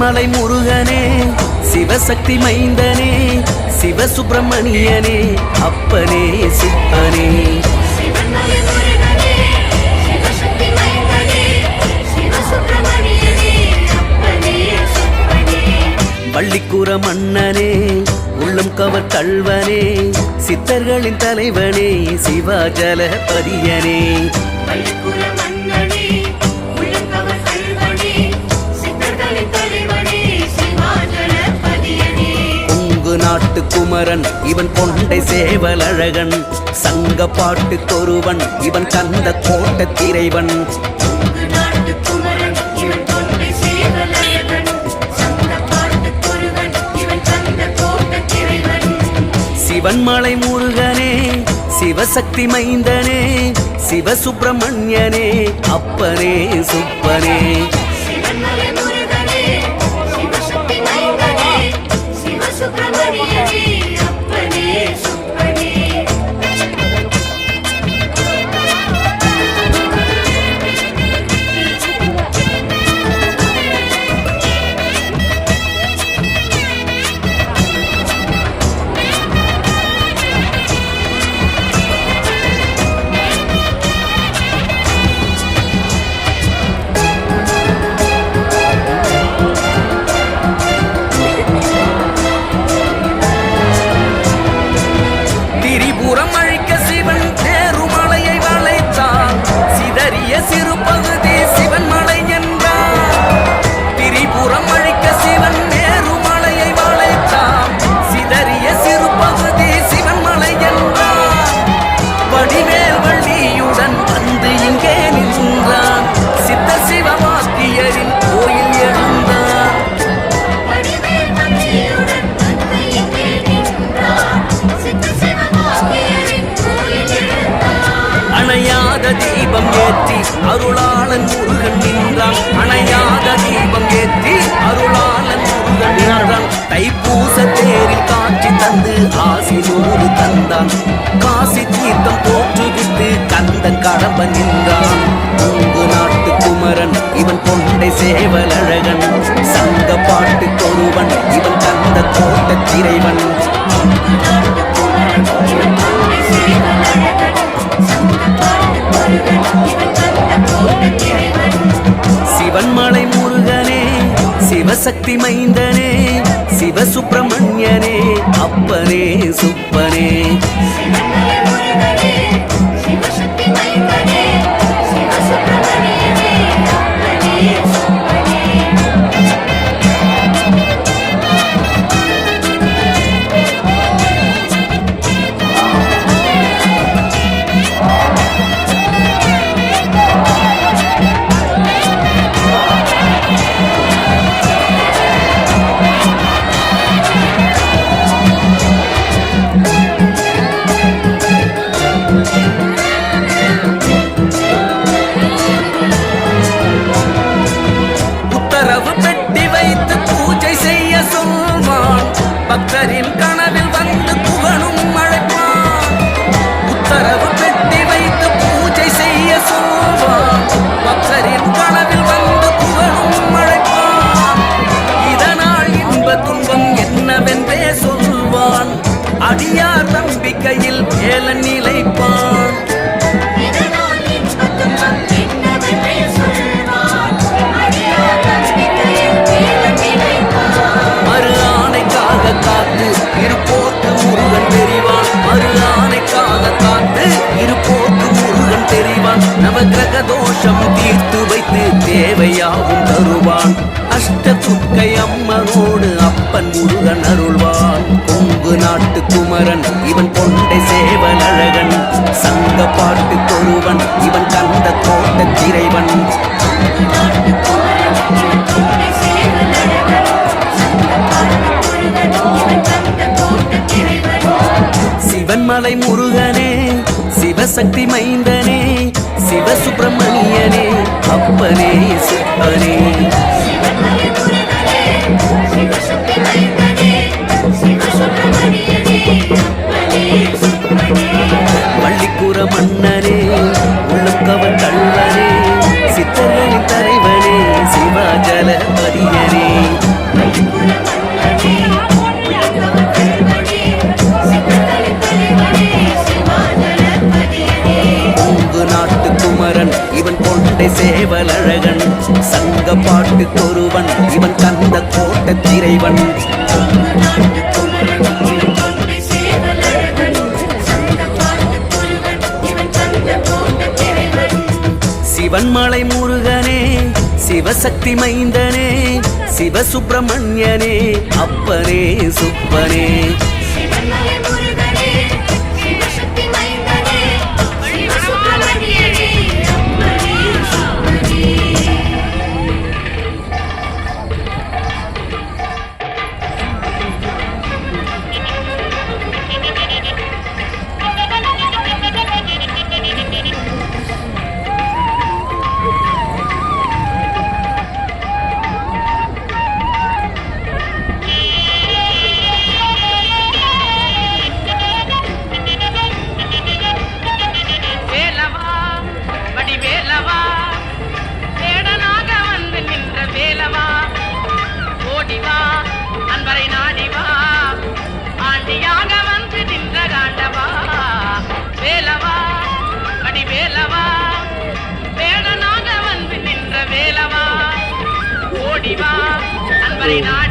சிவன்மலை முருகனே சிவசக்தி மைந்தனே சிவசுப்பிரமணியனே அப்பனே சித்தனே. சிவன்மலை பள்ளிக்கூற மன்னனே உள்ளம் கவர் கல்வனே சித்தர்களின் தலைவனே சிவாஜலபதியனே. கொங்கு நாட்டு குமரன் இவன் கொண்டை கந்த தொண்டை சேவலழகன். சங்க பாட்டு கொருவன் இவன் தந்த கோட்ட திரைவன். சிவன்மலை முருகனே சிவசக்தி மைந்தனே சிவசுப்பிரமணியனே அப்பனே சுப்பனே. தீபம் ஏற்றி அருளாளன் முருகன் நின்றான். அணையாத தீபம் ஏற்றி அருளாளன் முருகன் நின்றான். தைப்பூச தேரில் காட்சி தந்து ஆசி நூறு தந்தான். காசி தீர்த்தம் போற்றுவித்து கந்தன் கடம்ப நின்றான். உங்கு நாட்டு குமரன் இவன் கொண்டை சேவலழகன். சங்க பாட்டு தொருவன் இவன் கந்த கோட்ட திரைவன். சிவசக்தி மைந்தனே சிவசுப்பிரமணியனே அப்பனே சுப்பனே. அஷ்ட அம்மனோடு அப்பன் முருகன் அருள்வான். கொங்கு நாட்டு குமரன் இவன் கொண்டை சேவன் அழகன். சங்க பாட்டு கொருவன் இவன் கந்த தோட்ட திரைவன். சிவன்மலை முருகனே சிவசக்தி மைந்தனே சிவசுப்பிரமணியனே அப்பனே சிவனே சிவன் மலை முருகனே சிவசக்தி மைந்தனே சிவசுப்பிரமணியனே அப்பனே சுப்பனே. everybody nod.